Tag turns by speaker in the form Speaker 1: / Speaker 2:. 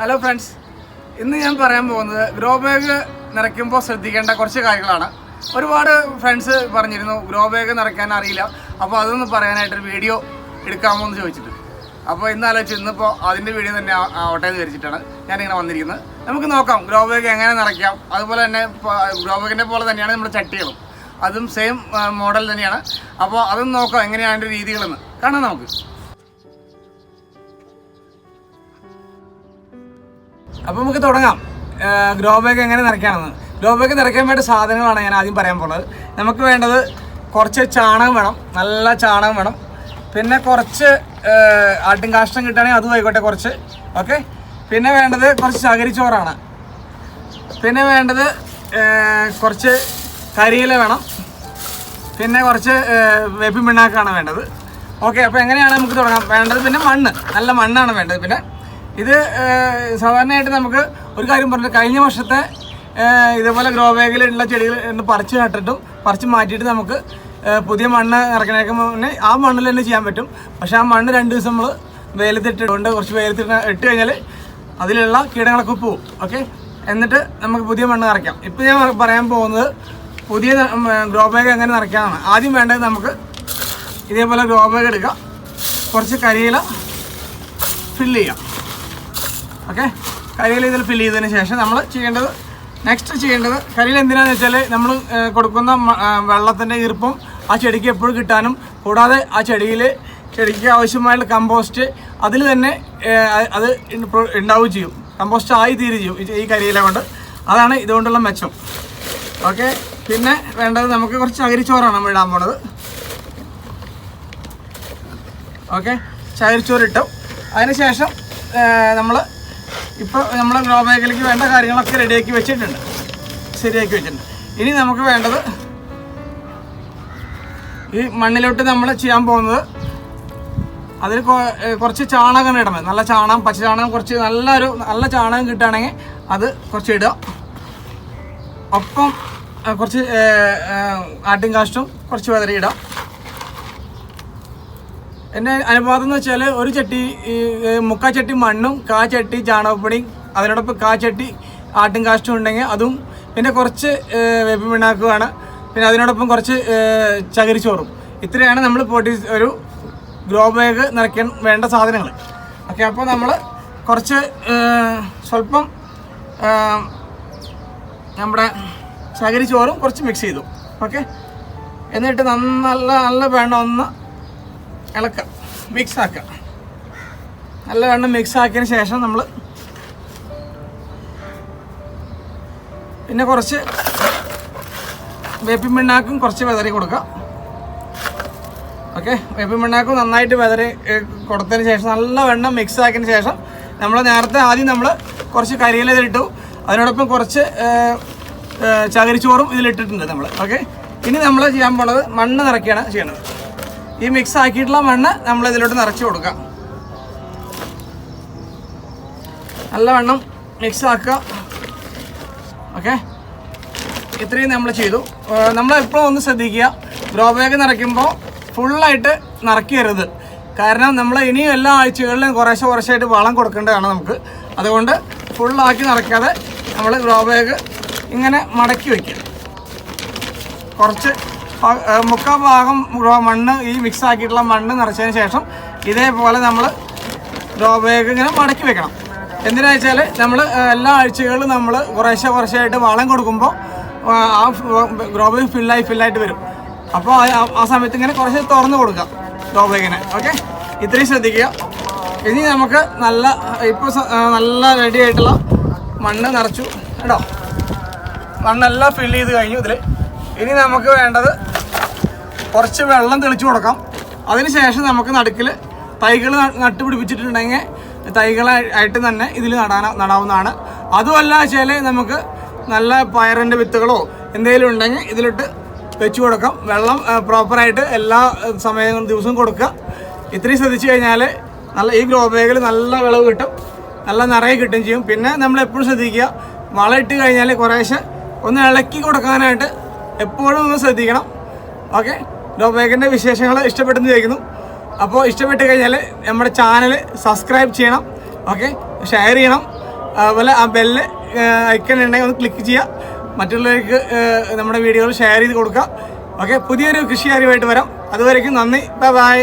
Speaker 1: Hello friends ഇന്ന് ഞാൻ പറയാൻ പോകുന്നത് ഗ്രോ ബാഗ് നിറയ്ക്കുമ്പോൾ ശ്രദ്ധിക്കേണ്ട കുറച്ച് കാര്യങ്ങളാണ്. ഒരുപാട് ഫ്രണ്ട്സ് പറഞ്ഞിരുന്നു ഗ്രോ ബാഗ് നിറയ്ക്കാൻ അറിയില്ല. അപ്പോൾ അതൊന്ന് പറയാനായിട്ടൊരു വീഡിയോ എടുക്കാമോ എന്ന് ചോദിച്ചിട്ട്. അപ്പോൾ ഇന്ന് ആലോചിച്ച് ഇന്നിപ്പോൾ അതിന്റെ വീഡിയോ തന്നെ ആവട്ടെ എന്ന് വിചാരിച്ചിട്ടാണ് ഞാനിങ്ങനെ വന്നിരിക്കുന്നത്. നമുക്ക് നോക്കാം ഗ്രോ ബാഗ് എങ്ങനെ നിറയ്ക്കാം. അതുപോലെ തന്നെ ഗ്രോ ബാഗിന്റെ പോലെ തന്നെയാണ് നമ്മുടെ ചട്ടികളും. അതും സെയിം മോഡൽ തന്നെയാണ്. അപ്പോൾ അതും നോക്കാം എങ്ങനെയാണ് രീതികളെന്ന്. കാണാം നമുക്ക്. അപ്പോൾ നമുക്ക് തുടങ്ങാം. ഗ്രോ ബാഗ് എങ്ങനെ നിറയ്ക്കാമെന്ന്. ഗ്രോ ബാഗ് നിറയ്ക്കാൻ വേണ്ട സാധനങ്ങളാണ് ഞാൻ ആദ്യം പറയാൻ പോകുന്നത് നമുക്ക് വേണ്ടത് കുറച്ച് ചാണകം വേണം. നല്ല ചാണകം വേണം. പിന്നെ കുറച്ച് ആട്ടും കാഷ്ടം കിട്ടുകയാണെങ്കിൽ അതും ആയിക്കോട്ടെ കുറച്ച്. ഓക്കെ? പിന്നെ വേണ്ടത് കുറച്ച് ചകരിച്ചോറാണ്. പിന്നെ വേണ്ടത് കുറച്ച് കരിയില വേണം. പിന്നെ കുറച്ച് വേപ്പിൻ പിണ്ണാക്കാണ് വേണ്ടത്. ഓക്കെ അപ്പോൾ എങ്ങനെയാണ് നമുക്ക് തുടങ്ങാം? വേണ്ടത് പിന്നെ മണ്ണ്. നല്ല മണ്ണാണ് വേണ്ടത് പിന്നെ. ഇത് സാധാരണയായിട്ട് നമുക്ക് ഒരു കാര്യം പറഞ്ഞു. കഴിഞ്ഞ വർഷത്തെ ഇതേപോലെ ഗ്രോ ബാഗിലുള്ള ചെടികൾ പറിച്ച് നട്ടിട്ടും പറിച്ച് മാറ്റിയിട്ട് നമുക്ക് പുതിയ മണ്ണ് ഇറക്കണേക്ക് മുന്നേ ആ മണ്ണിൽ തന്നെ ചെയ്യാൻ പറ്റും. പക്ഷെ ആ മണ്ണ് രണ്ട് ദിവസം നമ്മൾ വെയിലത്തിട്ടുകൊണ്ട് കുറച്ച് വെയിലത്തിട്ട് ഇട്ട് കഴിഞ്ഞാൽ അതിലുള്ള കീടങ്ങളൊക്കെ പോവും. ഓക്കെ? എന്നിട്ട് നമുക്ക് പുതിയ മണ്ണ് നിറയ്ക്കാം. ഇപ്പം ഞാൻ പറയാൻ പോകുന്നത് പുതിയ ഗ്രോ ബാഗ് എങ്ങനെ നിറയ്ക്കാനാണ്. ആദ്യം വേണ്ടത് നമുക്ക് ഇതേപോലെ ഗ്രോ ബാഗ് എടുക്കാം. കുറച്ച് കരിയില ഫില്ല് ചെയ്യാം. ഓക്കെ കരിയിൽ ഇതിൽ ഫില്ല് ചെയ്തതിന് ശേഷം നമ്മൾ ചെയ്യേണ്ടത് നെക്സ്റ്റ് ചെയ്യേണ്ടത് കരിയിൽ എന്തിനാണെന്ന് വെച്ചാൽ നമ്മൾ കൊടുക്കുന്ന വെള്ളത്തിന്റെ ഈർപ്പം ആ ചെടിക്ക് എപ്പോഴും കിട്ടാനും കൂടാതെ ആ ചെടിയിൽ ചെടിക്ക് ആവശ്യമായുള്ള കമ്പോസ്റ്റ് അതിൽ തന്നെ അത് ഉണ്ടാവുകയും ചെയ്യും. കമ്പോസ്റ്റ് ആയി തീരുകയും ചെയ്യും ഈ- കരിയില കൊണ്ട്. അതാണ് ഇതുകൊണ്ടുള്ള മെച്ചം. ഓക്കെ പിന്നെ വേണ്ടത് നമുക്ക് കുറച്ച് ചകിരിച്ചോറാണ് നമ്മൾ ഇടാൻ പോണത്. ഓക്കെ ചകിരിച്ചോറിട്ടു. അതിനുശേഷം നമ്മൾ ഇപ്പോൾ നമ്മൾ ഗ്രോ ബാഗിലേക്ക് വേണ്ട കാര്യങ്ങളൊക്കെ റെഡിയാക്കി വെച്ചിട്ടുണ്ട്. ശരിയാക്കി വെച്ചിട്ടുണ്ട്. ഇനി നമുക്ക് വേണ്ടത് ഈ മണ്ണിലോട്ട് നമ്മൾ ചെയ്യാൻ പോകുന്നത് അതിൽ കുറച്ച് ചാണകം ഇടണം. നല്ല ചാണകം പച്ച ചാണകം കുറച്ച് നല്ലൊരു നല്ല ചാണകം കിട്ടുകയാണെങ്കിൽ അത് കുറച്ച് ഇടുക. ഒപ്പം കുറച്ച് ആട്ടിൻ കാഷ്ടും കുറച്ച് വെതറി ഇടാം എന്റെ അനുപാതം എന്ന് വെച്ചാൽ ഒരു ചട്ടി മുക്കാ ചട്ടി മണ്ണും കാ ചട്ടി ചാണകപ്പൊടിയും അതിനോടൊപ്പം കാ ചട്ടി ആട്ടും കാഷ്ടും ഉണ്ടെങ്കിൽ അതും പിന്നെ കുറച്ച് വേപ്പ് പിണ്ണാക്കുമാണ് പിന്നെ അതിനോടൊപ്പം കുറച്ച് ചകിരിച്ചോറും. ഇത്രയാണ് നമ്മൾ പൊട്ടി ഒരു ഗ്രോ ബാഗ് നിറയ്ക്കാൻ വേണ്ട സാധനങ്ങൾ ഓക്കെ അപ്പോൾ നമ്മൾ കുറച്ച് സ്വല്പം നമ്മുടെ ചകിരിച്ചോറും കുറച്ച് മിക്സ് ചെയ്തു. ഓക്കെ? എന്നിട്ട് നല്ല നല്ല വേണ്ട ഒന്ന് ഇളക്കുക മിക്സ് ആക്കുക നല്ലവണ്ണം മിക്സ് ആക്കിയതിന് ശേഷം നമ്മൾ പിന്നെ കുറച്ച് വേപ്പിൻ പിണ്ണാക്കും കുറച്ച് വെതറി കൊടുക്കാം. ഓക്കെ വേപ്പിൻ പിണ്ണാക്കും നന്നായിട്ട് വെതറി കൊടുത്തതിന് ശേഷം നല്ലവണ്ണം മിക്സ് ആക്കിയതിന് ശേഷം നമ്മൾ നേരത്തെ ആദ്യം നമ്മൾ കുറച്ച് കരിയില ഇതിലിട്ടു. അതിനോടൊപ്പം കുറച്ച് ചകിരിച്ചോറും ഇതിലിട്ടിട്ടുണ്ട് നമ്മൾ ഓക്കെ ഇനി നമ്മൾ ചെയ്യാൻ പോണത് മണ്ണ് നിറയ്ക്കുകയാണ് ചെയ്യണത്. ഈ മിക്സ് ആക്കിയിട്ടുള്ള മണ്ണ് നമ്മൾ ഇതിലോട്ട് നിറച്ച് കൊടുക്കാം. നല്ലവണ്ണം മിക്സ് ആക്കുക. ഓക്കെ ഇത്രയും നമ്മൾ ചെയ്തു. നമ്മൾ എപ്പോഴും ഒന്ന് ശ്രദ്ധിക്കുക. ഗ്രോ ബാഗ് നിറയ്ക്കുമ്പോൾ ഫുള്ളായിട്ട് നിറയ്ക്കരുത്. കാരണം നമ്മൾ ഇനിയും എല്ലാ ആഴ്ചകളിലും കുറേശ്ശെ കുറേശ്ശായിട്ട് വളം കൊടുക്കേണ്ടതാണ് നമുക്ക്. അതുകൊണ്ട് ഫുള്ളാക്കി നിറയ്ക്കാതെ നമ്മൾ ഗ്രോ ബാഗ് ഇങ്ങനെ മടക്കി വയ്ക്കുക കുറച്ച് മുക്കാൽ ഭാഗം മണ്ണ് ഈ മിക്സ് ആക്കിയിട്ടുള്ള മണ്ണ് നിറച്ചതിന് ശേഷം ഇതേപോലെ നമ്മൾ ഡ്രോ ബാഗ് ഇങ്ങനെ മടക്കി വെക്കണം. എന്തിനാ വെച്ചാൽ നമ്മൾ എല്ലാ ആഴ്ചകളിലും നമ്മൾ കുറേശ്ശെ കുറേശ്ശായിട്ട് വളം കൊടുക്കുമ്പോൾ ആ, ഗ്രോ ബാഗ് ഫില്ലായി ഫില്ലായിട്ട് വരും. അപ്പോൾ ആ- ആ സമയത്ത് ഇങ്ങനെ കുറച്ച് തുറന്നു കൊടുക്കുക ഗ്രോ ബാഗിനെ ഓക്കെ ഇത്രയും ശ്രദ്ധിക്കുക. ഇനി നമുക്ക് നല്ല ഇപ്പോൾ നല്ല റെഡി ആയിട്ടുള്ള മണ്ണ് നിറച്ചു. കേട്ടോ? മണ്ണെല്ലാം ഫില്ല് ചെയ്ത് കഴിഞ്ഞു ഇതിൽ ഇനി നമുക്ക് വേണ്ടത് കുറച്ച് വെള്ളം തെളിച്ചു കൊടുക്കാം. അതിനുശേഷം നമുക്ക് നടുക്കിൽ തൈകൾ നട്ടുപിടിപ്പിച്ചിട്ടുണ്ടെങ്കിൽ തൈകളായിട്ട് തന്നെ ഇതിൽ നടാൻ നടാവുന്നതാണ്. അതുമല്ല വെച്ചാൽ നമുക്ക് നല്ല പയറിന്റെ വിത്തുകളോ എന്തെങ്കിലും ഉണ്ടെങ്കിൽ ഇതിലിട്ട് വെച്ച് കൊടുക്കാം. വെള്ളം പ്രോപ്പറായിട്ട് എല്ലാ സമയങ്ങളും ദിവസവും കൊടുക്കുക. ഇത്രയും ശ്രദ്ധിച്ചു കഴിഞ്ഞാൽ നല്ല ഈ ഗ്രോ ബാഗിൽ നല്ല വിളവ് കിട്ടും. നല്ല നിറയെ കിട്ടുകയും ചെയ്യും. പിന്നെ നമ്മൾ എപ്പോഴും ശ്രദ്ധിക്കുക വളം ഇട്ട് കഴിഞ്ഞാൽ കുറേശ്ശെ ഒന്ന് ഇളക്കി കൊടുക്കാനായിട്ട് എപ്പോഴും ഒന്ന് ശ്രദ്ധിക്കണം. ഓക്കെ? ഗ്രോ ബാഗിന്റെ വിശേഷങ്ങൾ ഇഷ്ടപ്പെട്ടെന്ന് ചോദിക്കുന്നു. അപ്പോൾ ഇഷ്ടപ്പെട്ട് കഴിഞ്ഞാൽ നമ്മുടെ ചാനൽ സബ്സ്ക്രൈബ് ചെയ്യണം. ഓക്കെ? ഷെയർ ചെയ്യണം. അതുപോലെ ആ ബെല്ല് ഐക്കൺ ഉണ്ടെങ്കിൽ ഒന്ന് ക്ലിക്ക് ചെയ്യുക. മറ്റുള്ളവർക്ക് നമ്മുടെ വീഡിയോകൾ ഷെയർ ചെയ്ത് കൊടുക്കുക. ഓക്കെ? പുതിയൊരു കൃഷി കാര്യമായിട്ട് വരാം. അതുവരേക്കും നന്ദി. Bye bye.